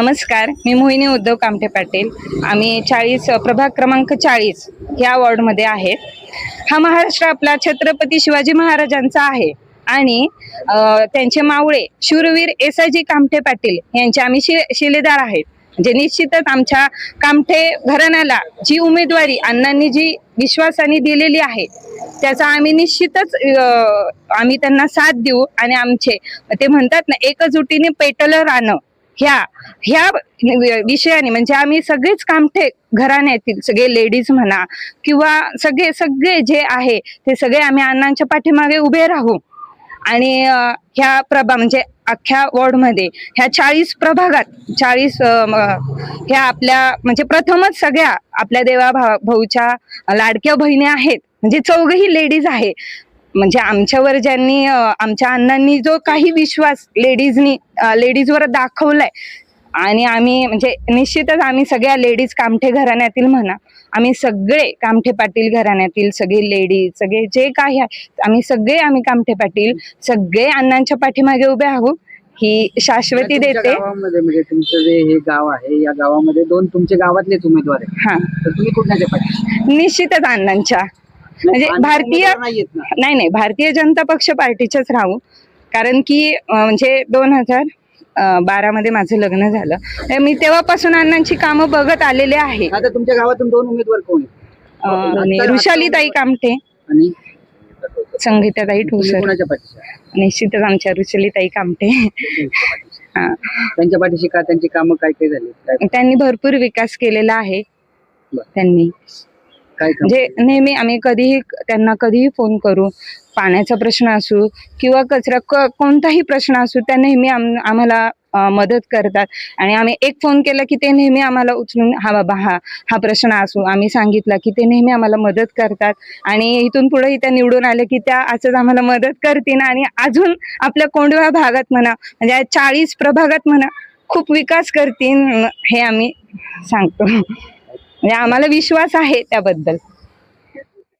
नमस्कार मी मोहिनी उद्धव कामठे पाटील. आम्ही चाळीस प्रभाग क्रमांक चाळीस या वॉर्डमध्ये आहेत हा महाराष्ट्र आपला छत्रपती शिवाजी महाराजांचा आहे आणि त्यांचे मावळे शूरवीर एसाजी कामठे पाटील यांचे आम्ही शि शिलेदार आहेत. म्हणजे निश्चितच आमच्या कामठे घराण्याला जी उमेदवारी अण्णांनी जी विश्वासाने दिलेली आहे त्याचा आम्ही निश्चितच आम्ही त्यांना साथ देऊ आणि आमचे ते म्हणतात ना एकजुटीने पेटलं राहणं ह्या ह्या विषयाने म्हणजे आम्ही सगळेच कामठे घराण्यातील सगळे लेडीज म्हणा किंवा सगळे सगळे जे आहे ते सगळे आम्ही अण्णांच्या पाठीमागे उभे राहू. आणि ह्या प्रभा म्हणजे अख्ख्या वॉर्डमध्ये ह्या चाळीस प्रभागात चाळीस ह्या आपल्या म्हणजे प्रथमच सगळ्या आपल्या देवा भाऊच्या लाडक्या बहिणी आहेत. म्हणजे चौघही लेडीज आहे. म्हणजे आमच्यावर ज्यांनी आमच्या अण्णांनी जो काही विश्वास लेडीजनी लेडीजवर दाखवलाय आणि आम्ही म्हणजे निश्चितच आम्ही सगळ्या लेडीज कामठे घराण्यातील म्हणा आम्ही सगळे कामठे पाटील घराण्यातील सगळे लेडीज सगळे जे काही आहे आम्ही सगळे आम्ही कामठे पाटील सगळे अण्णांच्या पाठीमागे उभे आहोत. ही शाश्वती तुमच्या देते. गावामध्ये म्हणजे तुमचं जे हे गाव आहे या गावामध्ये दोन तुमचे गावातलेच उमेदवार हा. तर तुम्ही निश्चितच अण्णांच्या. म्हणजे भारतीय नाही. नाही भारतीय जनता पक्ष पार्टीच्याच राहू. कारण की म्हणजे दोन हजार बारा मध्ये माझं लग्न झालं. मी तेव्हापासून अण्णांची कामं बघत आलेले आहे. आता तुमच्या गावातून दोन उमेदवार कोण आहेत? अं, आणि संगीताताई ठोसर? निश्चितच आमच्या रुशालीताई कामठे. हा. त्यांच्या पाठीशी का त्यांची कामं काय काय? झाली त्यांनी भरपूर विकास केलेला आहे. त्यांनी. म्हणजे नेहमी आम्ही कधीही त्यांना कधीही फोन करू. पाण्याचा प्रश्न असू किंवा कचरा कोणताही प्रश्न असू त्या नेहमी आम- आम्हाला मदत करतात. आणि आम्ही एक फोन केला की ते नेहमी आम्हाला उचलून हा बाबा हा हा प्रश्न असू. आम्ही सांगितला की ते नेहमी आम्हाला मदत करतात. आणि इथून पुढेही त्या निवडून आले की त्या असंच आम्हाला मदत करतील. आणि अजून आपल्या कोंडवा भागात म्हणा म्हणजे चाळीस प्रभागात म्हणा खूप विकास करतील हे आम्ही सांगतो. म्हणजे आम्हाला विश्वास आहे त्याबद्दल.